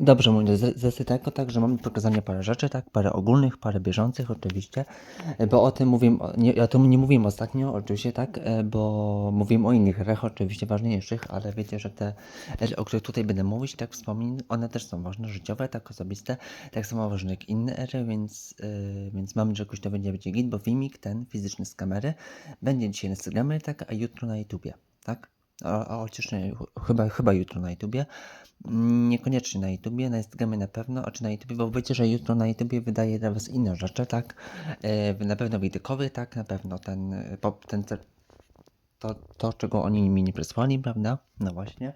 Dobrze, mówię, z, z tego tak, że mamy pokazanie parę rzeczy, tak, parę ogólnych, parę bieżących oczywiście, e, bo o tym mówiłem, o- nie, ja to nie mówiłem ostatnio, oczywiście tak, e, bo mówiłem o innych erach, oczywiście ważniejszych, ale wiecie, że te ery, o których tutaj będę mówić, tak wspomnę, one też są ważne, życiowe, tak osobiste, tak samo ważne jak inne ery, więc, e, więc mam, że jakoś to będzie, będzie git, bo filmik ten fizyczny z kamery będzie dzisiaj na Instagramie, tak, a jutro na YouTubie, tak? A, a chociaż nie, ch- chyba, chyba jutro na YouTubie. Mm, Niekoniecznie na YouTubie, na Instagramie na pewno, a czy na YouTubie, bo wiecie, że jutro na YouTubie wydaje dla Was inne rzeczy, tak? E, na pewno widokowy, tak? Na pewno ten, e, ten, te- to, to, czego oni mi nie przesłali, prawda? No właśnie.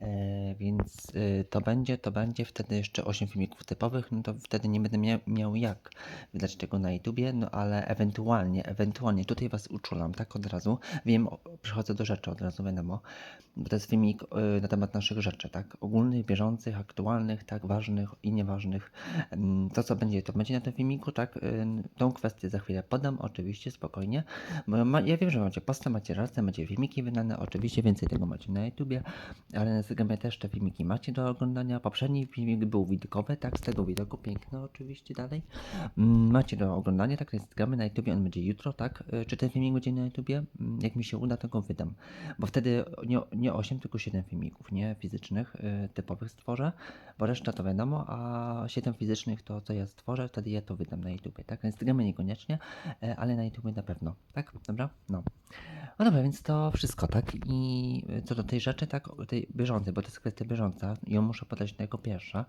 E, więc e, to będzie, to będzie wtedy jeszcze 8 filmików typowych, no to wtedy nie będę mia miał jak wydać tego na YouTubie, no ale ewentualnie, ewentualnie tutaj Was uczulam, tak od razu. Wiem, o- przychodzę do rzeczy od razu, wiadomo, bo to jest filmik e, na temat naszych rzeczy, tak? Ogólnych, bieżących, aktualnych, tak? Ważnych i nieważnych. Em, To, co będzie, to będzie na tym filmiku, tak? Ym, Tą kwestię za chwilę podam, oczywiście, spokojnie. Bo ma, ja wiem, że macie postę, macie rację, macie filmiki wydane, oczywiście więcej tego macie na YouTubie, ale też te filmiki macie do oglądania. Poprzedni filmik był widokowy, tak? Z tego widoku, piękny oczywiście dalej. Mm, Macie do oglądania, tak? Instagramie, na YouTubie, on będzie jutro, tak? Y, Czy ten filmik będzie na YouTubie? Mm, Jak mi się uda, to go wydam. Bo wtedy nie, nie 8, tylko 7 filmików, nie fizycznych, y, typowych stworzę, bo reszta to wiadomo, a 7 fizycznych to co ja stworzę, wtedy ja to wydam na YouTubie, tak? Na Instagramie niekoniecznie, e, ale na YouTubie na pewno, tak? Dobra? No. No dobra, więc to wszystko, tak? I co do tej rzeczy, tak, o tej bieżącej, bo to jest kwestia bieżąca, ją muszę podać jako pierwsza,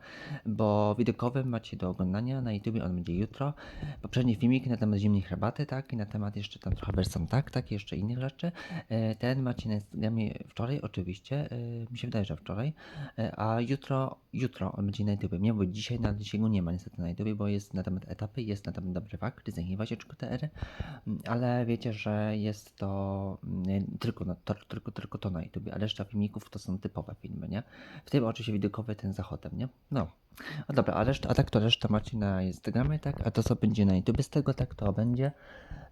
bo widokowy macie do oglądania na YouTubie, on będzie jutro. Poprzedni filmik na temat zimnej herbaty, tak, i na temat jeszcze tam trochę wersją tak, tak, jeszcze innych rzeczy. E, Ten macie na Instagramie wczoraj, oczywiście, e, mi się wydaje, że wczoraj, E, a jutro, jutro on będzie na YouTubie. Nie, bo dzisiaj, na dzisiaj go nie ma niestety na YouTubie, bo jest na temat etapy, jest na temat dobry fakt, zagniewać TR, ale wiecie, że jest to mm, tylko, to, tylko, tylko to na YouTube, a reszta filmików to są typowe filmy, nie? W tym oczywiście widokowy ten zachodem, nie? No. No dobra, a, reszta, a tak to reszta macie na Instagramie, tak? A to co będzie na YouTube z tego, tak to będzie.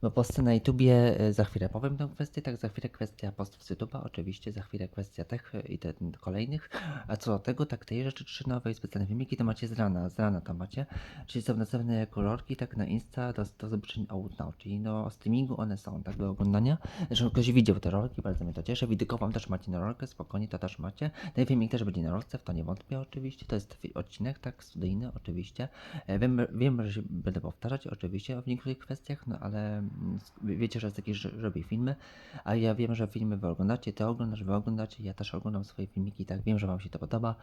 Bo posty na YouTubie y, za chwilę powiem tę kwestię, tak za chwilę kwestia postów z YouTube'a, oczywiście za chwilę kwestia tych y, i te, kolejnych. A co do tego, tak tej rzeczy trzy nowe i specjalne filmiki to macie z rana, z rana to macie. Czyli są następne kolorki, tak na Insta do, do zobaczenia out now, czyli do streamingu one są, tak do oglądania. Zresztą ktoś widział te rolki, bardzo mnie to cieszy. Widykową też macie na rolkę, spokojnie, to też macie. Ten filmik też będzie na rolce, w to nie wątpię oczywiście. To jest fi- odcinek, tak, studyjny oczywiście. E, Wiem, wiem, że się będę powtarzać oczywiście w niektórych kwestiach, no ale mm, wiecie, że jest taki, że robię filmy, a ja wiem, że filmy wy oglądacie, ty oglądasz, wy oglądacie, ja też oglądam swoje filmiki, tak, wiem, że wam się to podoba.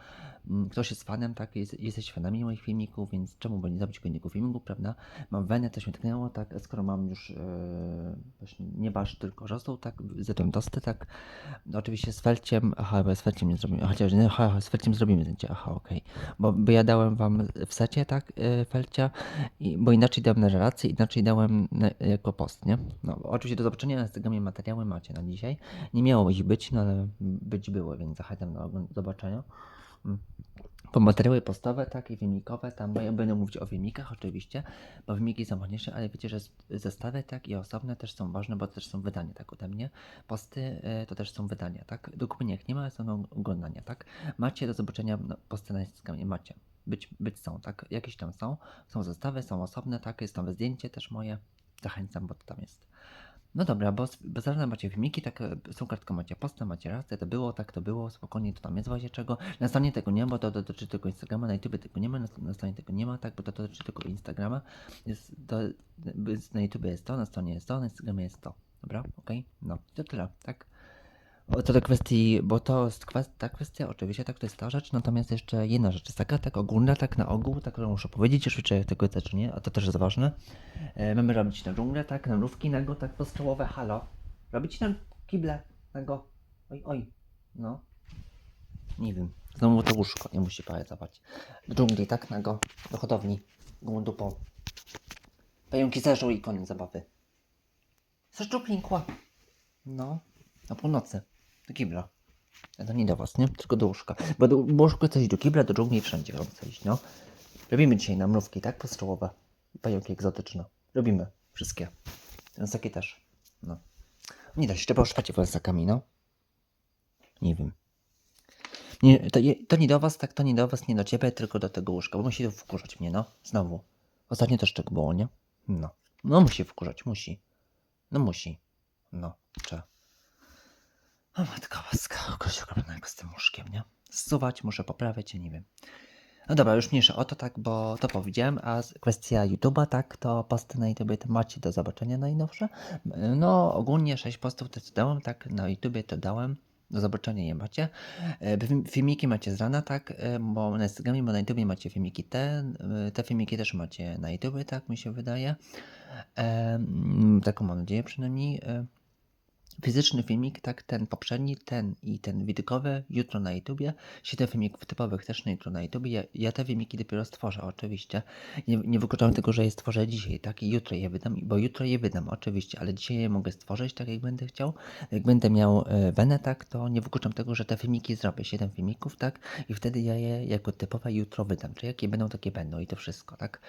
Mm, Ktoś jest fanem, tak, jest, jesteś fanami moich filmików, więc czemu by nie zrobić kolejnego filmiku, prawda? Mam wenę, coś mnie tknęło, tak, skoro mam już e, właśnie nie basz, tylko rosół, tak, zjadłem tosty, tak, no, oczywiście z felciem, aha, bo z felciem nie zrobimy, chociaż nie, aha, z felciem zrobimy zdjęcie, aha, okej, bo, bo ja dałem wam w secie, tak, e, felcia, i, bo inaczej dałem relację, inaczej dałem na, jako post, nie? No, oczywiście do zobaczenia na Instagramie materiały macie na dzisiaj, nie miało ich być, no ale być było, więc zachęcam do zobaczenia. Mm. Po materiały postowe, tak, i filmikowe, tam ja będę mówić o filmikach oczywiście, bo filmiki są ważniejsze, ale wiecie, że zestawy, tak, i osobne też są ważne, bo też są wydania, tak, ode mnie. Posty e, to też są wydania, tak. Dokładnie jak nie ma, są oglądania, tak. Macie do zobaczenia no, posty na Instagramie, macie. Być, być są, tak, jakieś tam są. Są zestawy, są osobne, tak, jest tam zdjęcie też moje. Zachęcam, bo to tam jest. No dobra, bo, bo zaraz macie filmiki, tak, e, są kartką macie posta, macie rację, to było, tak to było, spokojnie, to tam jest w razie czego. Na stronie tego nie ma, bo to dotyczy tylko Instagrama, na YouTube tego nie ma, na, na stronie tego nie ma, tak, bo to dotyczy tylko Instagrama. Jest to, na YouTube jest to, na stronie jest to, na Instagramie jest to. Dobra, okej, no, to tyle, tak. O, Co do kwestii, bo to jest ta kwestia, oczywiście, tak, to jest ta rzecz, natomiast jeszcze jedna rzecz jest taka, tak ogólna, tak na ogół, tak, którą muszę powiedzieć, czy tego chcę, czy nie, a to też jest ważne. E, mamy robić na dżunglę, tak, na mrówki, nago, tak, postołowe, halo. Robić na kible, nago, oj, oj, no. Nie wiem, znowu to łóżko, nie musi pamiętać. W dżungli, tak, nago, do hodowni, gołą dupą. Pająki zeżą i koniec zabawy. Zaszczuplinkła. No, na północy. Do kibla. To nie do was, nie? Tylko do łóżka. Bo do łóżka chcesz iść do kibla, do dżungli wszędzie wam chce iść, no. Robimy dzisiaj na mrówki, tak? Postrzałowe. Pająki egzotyczne. Robimy. Wszystkie. Takie też. No. Nie da się, trzeba oszpacie wolsakami, no. Nie wiem. Nie, to, to nie do was, tak to nie do was, nie do ciebie, tylko do tego łóżka, bo musi wkurzać mnie, no. Znowu. Ostatnio też tak było, nie? No. No musi wkurzać, musi. No musi. No, czy. O matka boska, kogoś ogromnego z tym łóżkiem, nie? Zsuwać, muszę poprawiać, ja nie wiem. No dobra, już mniejsza o to, tak, bo to powiedziałem, a kwestia YouTube'a, tak, to posty na YouTubie to macie do zobaczenia najnowsze. No, ogólnie 6 postów to dałem, tak, na YouTubie to dałem, do zobaczenia je macie. E, fil- Filmiki macie z rana, tak, e, bo na Instagramie, bo na YouTubie macie filmiki te, e, te filmiki też macie na YouTubie, tak, mi się wydaje. Taką mam nadzieję przynajmniej. Fizyczny filmik, tak, ten poprzedni, ten i ten widokowy, jutro na YouTubie. Siedem filmików typowych też na jutro na YouTubie. Ja, ja te filmiki dopiero stworzę, oczywiście. Nie, nie wykluczam tego, że je stworzę dzisiaj, tak, i jutro je wydam, bo jutro je wydam, oczywiście, ale dzisiaj je mogę stworzyć, tak jak będę chciał. Jak będę miał e, wenę, tak, to nie wykluczam tego, że te filmiki zrobię, siedem filmików, tak, i wtedy ja je jako typowe jutro wydam. Czy jakie będą, takie będą i to wszystko, tak.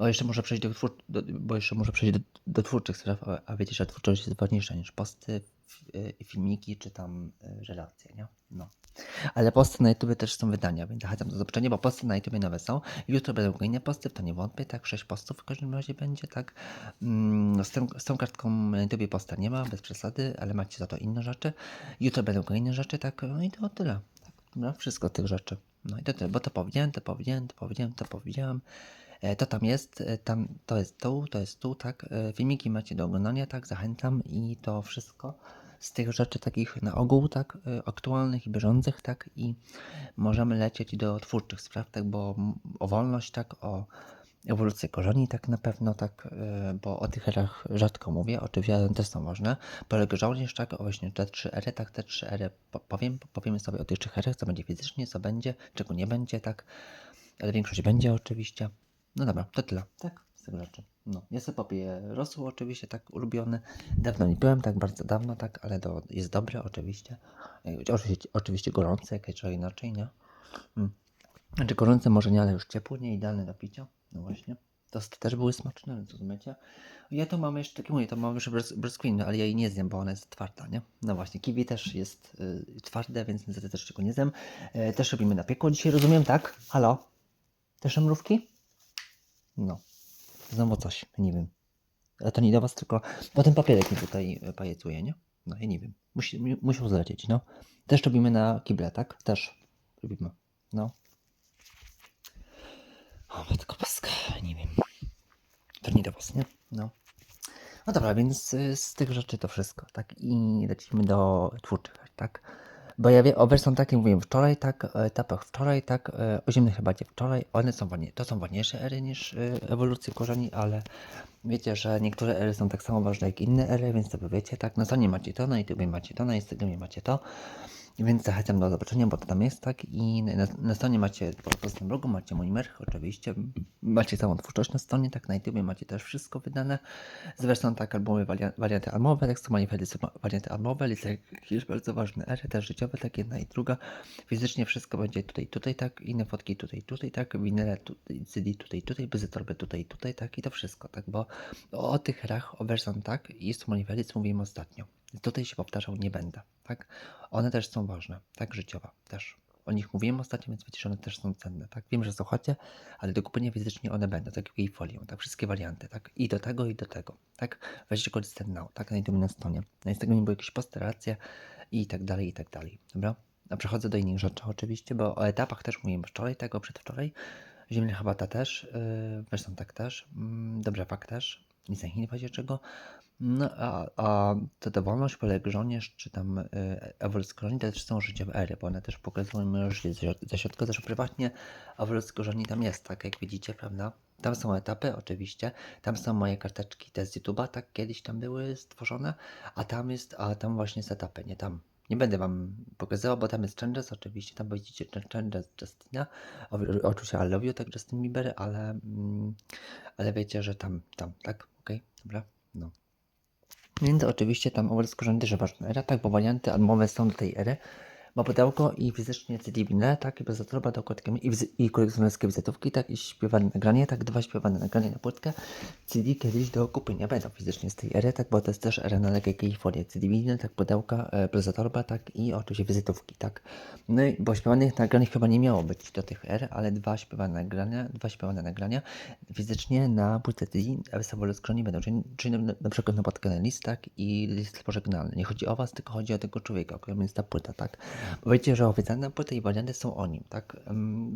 Bo jeszcze muszę przejść do, twór, do, bo jeszcze muszę przejść do, do twórczych spraw, a, a wiecie, że twórczość jest ważniejsza niż posty, y, filmiki czy tam y, relacje, nie? No. Ale posty na YouTube też są wydania, więc zachęcam do zobaczenia, bo posty na YouTube nowe są. Jutro będą kolejne posty, to nie wątpię, tak? Sześć postów w każdym razie będzie, tak? Mm, z, tą, z tą kartką na YouTube posta nie ma, bez przesady, ale macie za to inne rzeczy. Jutro będą kolejne rzeczy, tak? No i to tyle. Tak, dobra? Wszystko tych rzeczy. No i to tyle, bo to powiedziałem, to powiedziałem, to powiedziałem, to powiedziałem. E, To tam jest, e, tam to jest tu, to jest tu, tak. E, Filmiki macie do oglądania, tak, zachęcam i to wszystko z tych rzeczy takich na ogół, tak, aktualnych i bieżących, tak, i możemy lecieć do twórczych spraw, tak, bo o wolność, tak, o ewolucję korzeni, tak? Na pewno, tak, bo o tych erach rzadko mówię, oczywiście też są ważne. Polega żołnierz, tak, o właśnie te trzy ery, tak, te trzy ery po- powiem, powiemy sobie o tych trzech erach, co będzie fizycznie, co będzie, czego nie będzie, tak, ale większość będzie oczywiście. No dobra, to tyle. Tak, z tych rzeczy. No, ja sobie popiję rosół oczywiście, tak ulubiony. Dawno nie piłem, tak bardzo dawno, tak, ale to jest dobre oczywiście. E, Oczywiście, oczywiście gorące, jakieś inaczej, nie? Mm. Znaczy gorące może nie, ale już ciepłe, nie idealne do picia. No właśnie. Tosty też były smaczne, rozumiecie? Ja to mam jeszcze, takie mówię, to mam jeszcze brz- brzoskwinę, ale ja jej nie zjem, bo ona jest twarda, nie? No właśnie, kiwi też jest y, twarde, więc niestety też tego nie zjem. E, też robimy na piekło dzisiaj, rozumiem, tak? Halo? Też mrówki? No. Znowu coś, nie wiem. Ale to nie do was, tylko bo ten papierek mi tutaj e, pajecuje, nie? No ja nie wiem. Musi, mu- musiał zlecieć, no. Też robimy na kible, tak? Też robimy. No. O, matko paska, nie wiem. To nie do was, nie? No. No dobra, więc y, z tych rzeczy to wszystko, tak? I lecimy do twórczych, tak? Bo ja wiem, o są takie, mówiłem wczoraj, tak, o etapach wczoraj, tak, e, o zimnej herbacie wczoraj, one są ważniejsze, to są ważniejsze ery niż y, ewolucje korzeni, ale wiecie, że niektóre ery są tak samo ważne jak inne ery, więc wy wiecie, tak, na stronie macie to, na YouTube macie to, na Instagramie macie to, więc zachęcam do zobaczenia, bo to tam jest, tak, i na, na stronie macie, po prostu na blogu macie mój merch, oczywiście, macie całą twórczość na stronie, tak, na YouTube macie też wszystko wydane, zresztą tak, albumy, waria- warianty albumowe, manifesty są warianty albumowe, listy jakieś bardzo ważne ery, też życiowe, tak, jedna i druga, fizycznie wszystko będzie tutaj, tutaj, tak, inne fotki tutaj, tutaj, tak, winyle tutaj, CD tutaj, tutaj, bezy torby tutaj, tutaj, tak, i to wszystko, tak, bo o tych erach, o Verson, tak, i z mówiłem ostatnio, tutaj się powtarzał nie będę, tak, one też są ważne, tak, życiowa, też. O nich mówiłem ostatnio, więc wiecie, że one też są cenne, tak? Wiem, że słuchacie, ale do kupienia fizycznie one będą, tak jak jej folią, tak? Wszystkie warianty, tak? I do tego, i do tego, tak? Weźcie Stand Now, tak? Na na stronie. Na Instagramie były jakieś posty, relacje i tak dalej, i tak dalej, dobra? A przechodzę do innych rzeczy oczywiście, bo o etapach też mówiłem wczoraj, tego przedwczoraj. Zimna Habata też, yy, zresztą tak też, mm, Dobrze Fakt też, nic nie wiecie czego. No, a, a ta wolność, poleg żołnierz, czy tam y, ewolucja korzeni, to też są życiowe ery, bo one też pokazują życie ze środka, zresztą prywatnie ewolucja korzeni tam jest, tak jak widzicie, prawda? Tam są etapy oczywiście, tam są moje karteczki te z YouTube'a, tak kiedyś tam były stworzone, a tam jest, a tam właśnie jest etapy, nie tam. Nie będę wam pokazywał, bo tam jest Changes, oczywiście, tam widzicie Changes Justina, oczywiście I love you, tak Justin Bieber, ale, mm, ale wiecie, że tam, tam, tak, okej, dobra, no. Więc oczywiście tam obraz korzeni też ważna era, tak, bo warianty albumowe są do tej ery, ma pudełko i fizycznie CD winyle, tak, i bez zatorba do i, i kolekcjonerskie wizytówki, tak, i śpiewane nagranie, tak, dwa śpiewane nagrania na płytkę. CD kiedyś do kupienia będą fizycznie z tej ery, tak, bo to jest też era na i folię. CD winyl, tak, pudełka, e, bez tak, i oczywiście wizytówki, tak. No i, bo śpiewanych nagrań chyba nie miało być do tych er, ale dwa śpiewane nagrania, dwa śpiewane nagrania fizycznie na płytce CD Sawolu Skroni będą, czyli, czyli na, na przykład na podkanę list, tak, i list pożegnalny. Nie chodzi o was, tylko chodzi o tego człowieka, o którym jest ta płyta, tak. Wiecie, że oficjalne płyty i warianty są o nim, tak,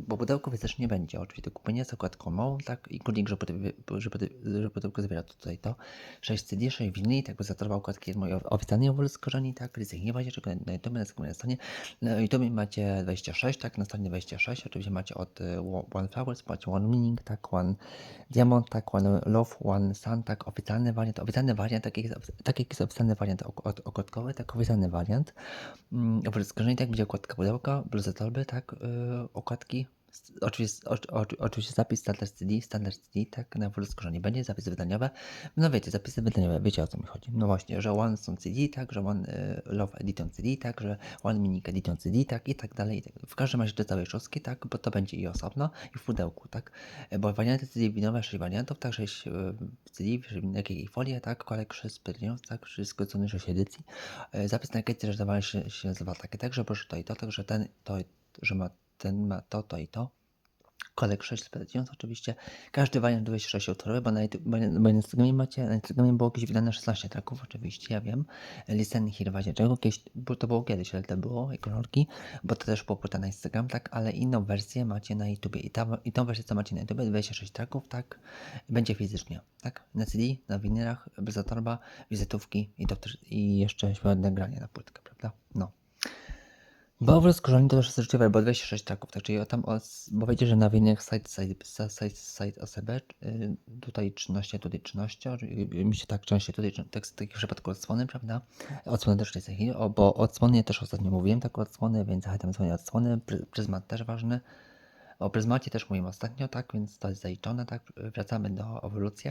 bo pudełko fizycznie będzie, oczywiście kupienia z okładką małą, tak, i kulik, że, że, że pudełko zawiera tutaj to, 6 CD, 6 winyli, tak, bo zatorba okładki mojej oficjalnej Sawolu Skorzeni, tak, listek nie będzie, czego na YouTube, na stronie na YouTube macie 26, tak, na stronie 26, oczywiście macie od y, One Flowers, macie One Meaning, tak, One Diamond, tak, One Love, One Sun, tak, oficjalny wariant, oficjalny wariant, tak jak jest, tak jak jest oficjalny wariant ok- ok- okładkowy, tak? Oficjalny wariant. Mm, oprócz skorzeni, tak, będzie okładka pudełka, torby, tak, yy, okładki. Oczywiście, oczy- oczy- oczywiście zapis standard CD, standard CD, tak, na skorzeni będzie, zapisy wydaniowe. No wiecie, zapisy wydaniowe, wiecie o co mi chodzi. No właśnie, że One Sun CD, tak, że One y, Love Edition CD, tak, że One Minic Edition CD, tak, i tak dalej. i tak. W każdym razie do całej szóstki, tak, bo to będzie i osobno, i w pudełku, tak. Bo warianty CD winowe, 6 wariantów, tak, 6 CD, jakie i folie, tak, kolek 6 pieniądz, tak, wszystko co 6 edycji. E, Zapis na etykiecie że się, się nazywa takie, tak, że proszę to i to, tak, że ten, to, że ma, ten ma to, to i to. Kolek 6 specjalnie oczywiście. Każdy wariant 26 autorowy, bo na, YouTube- bo na, Instagramie macie, na Instagramie było kiedyś wydane 16 traków, oczywiście, ja wiem. Listen here w razie czego, kiedyś, to było kiedyś, ale to było, i kolorki, bo to też było płyta na Instagram, tak, ale inną wersję macie na YouTubie i, ta, i tą wersję, co macie na YouTubie, 26 traków, tak, będzie fizycznie, tak, na CD, na winylach, bez torba, wizytówki i, to też, i jeszcze śpiewane nagranie na płytkę, prawda, no. Bo w rozkorzeniu to też jest rzeczywiście, bo 26 traków, tak, czyli tam, bo wiecie, że na winnych site, site, site, site OSB, y, tutaj 13, tutaj 13, y, mi się tak częściej, tutaj tekst w takim przypadku odsłony, prawda, odsłony też jest taki, o, bo odsłony też ostatnio mówiłem, tak odsłony, więc zachęcam dzwonię odsłony, Pry- pryzmat też ważny, o pryzmacie też mówiłem ostatnio, tak, więc to jest zaliczone, tak, wracamy do ewolucji.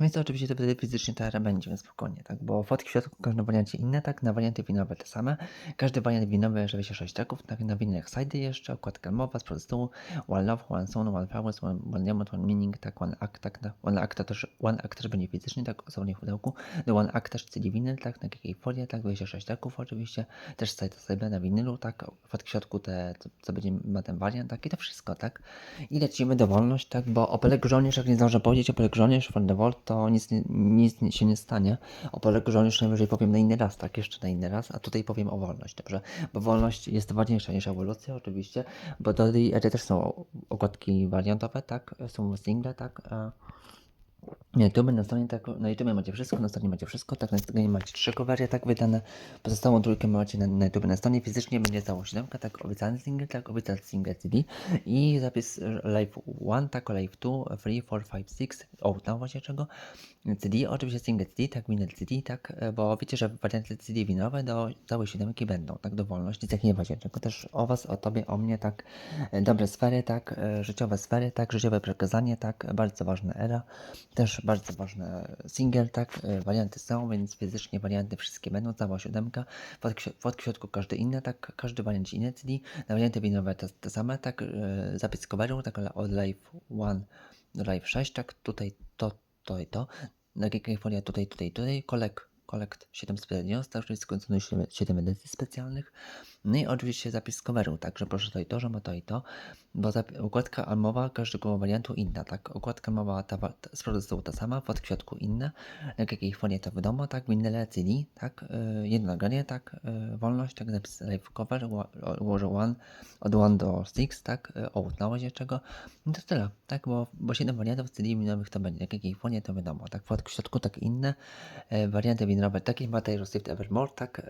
Więc oczywiście to wtedy fizycznie ta będzie, więc spokojnie, tak? Bo fotki w środku w każdym wariancie inne, tak? Na warianty winowe te same. Każdy wariant winowy 26 traków, tak? Na winnych side jeszcze, okładka mowa z tyłu, One Love, One Sound, One Flowers, One, one Diamond, One Meaning, tak? One Act, tak? One Act też, One Act też będzie fizycznie, tak? Osobnie w pudełku. Do One Act też CD winyl, tak? Na jakiej folie, tak? 26 traków oczywiście. Też side sobie na winylu, tak? Fotki w środku te, co, co będzie ma ten wariant, tak? I to wszystko, tak? I lecimy do wolność, tak? Bo o Peleg Żołnierz, jak nie zdążę powiedzieć o Peleg Żołnierz, Van de Volt, to nic, nic się nie stanie. O Peleg Żołnierz najwyżej powiem na inny raz, tak? Jeszcze na inny raz, a tutaj powiem o wolność, dobrze? Bo wolność jest ważniejsza niż ewolucja, oczywiście, bo do tej też są okładki wariantowe, tak? Są single, tak? Na YouTube, na stronie, tak, na YouTube macie wszystko, na stronie macie wszystko, tak, na stronie macie trzy covery, tak, wydane, pozostałą trójkę macie na, na YouTube, na stronie fizycznie będzie cało siódemka, tak, obiecany single, tak, obiecany single CD i zapis live 1, tak, live 2, 3, 4, 5, 6, o, tam właśnie czego, CD, oczywiście single CD, tak, vinyl CD, tak, bo wiecie, że warianty CD winowe do całej siódemki będą, tak, do wolności, tak nie właśnie czego, też o was, o tobie, o mnie, tak, dobre sfery, tak, życiowe sfery, tak, życiowe przekazanie, tak, bardzo ważna era, też bardzo ważne single, tak, e, warianty są, więc fizycznie warianty wszystkie będą, cała siódemka, w środku każdy inny, tak, każdy wariant inny CD, na warianty winowe te, te same, tak, e, zapis coveru, tak, od live 1 do live 6, tak, tutaj to, to i to, na folia tutaj, tutaj, tutaj, kolek, kolekt 7 specjalnych, tak, czyli skończone 7, 7 edycji specjalnych, no i oczywiście zapis coveru, także proszę to i to, że ma to i to, bo układka almowa każdego wariantu inna, tak? Układka almowa ta, ta, z tyłu ta sama, w środku inne, na jakiej fonie to wiadomo, tak? Winyle CD, tak? Yy, jedno nagranie, tak? Yy, wolność, tak? Zapis live cover, ło- ułożę one, od 1 do 6, tak? Yy, o, na czego? No to tyle, tak? Bo, bo 7 wariantów CD winowych to będzie, na jakiej fonie to wiadomo, tak? W środku tak inne, yy, warianty winowe, takie ma Taylor Swift Evermore, tak?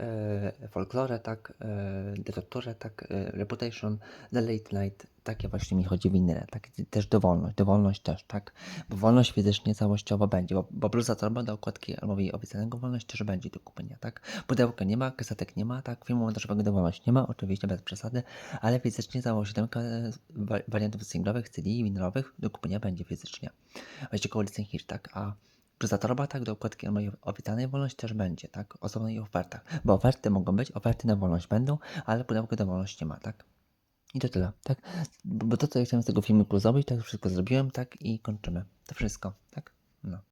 Yy, folklore, tak? Yy, Detectorze, tak? Yy, Reputation, The Late Night, takie właśnie mi chodzi winyle, tak? Też dowolność, dowolność też, tak? Bo wolność fizycznie całościowo będzie, bo, bo bluza torba do okładki albowej obicanego wolność też będzie do kupienia, tak? Pudełka nie ma, kasetek nie ma, tak? Filmu montażowego dowolność nie ma, oczywiście bez przesady, ale fizycznie e, wa- wariantów singlowych, CD winylowych do kupienia będzie fizycznie. Weźcie koło Here, tak? A Przy zatorba, tak, dokładki mojej oficjalnej wolności też będzie, tak, osobnej ofertach. Bo oferty mogą być, oferty na wolność będą, ale pudełko na wolność nie ma, tak? I to tyle, tak? Bo to, co ja chciałem z tego filmiku zrobić, tak wszystko zrobiłem, tak? I kończymy. To wszystko, tak? No.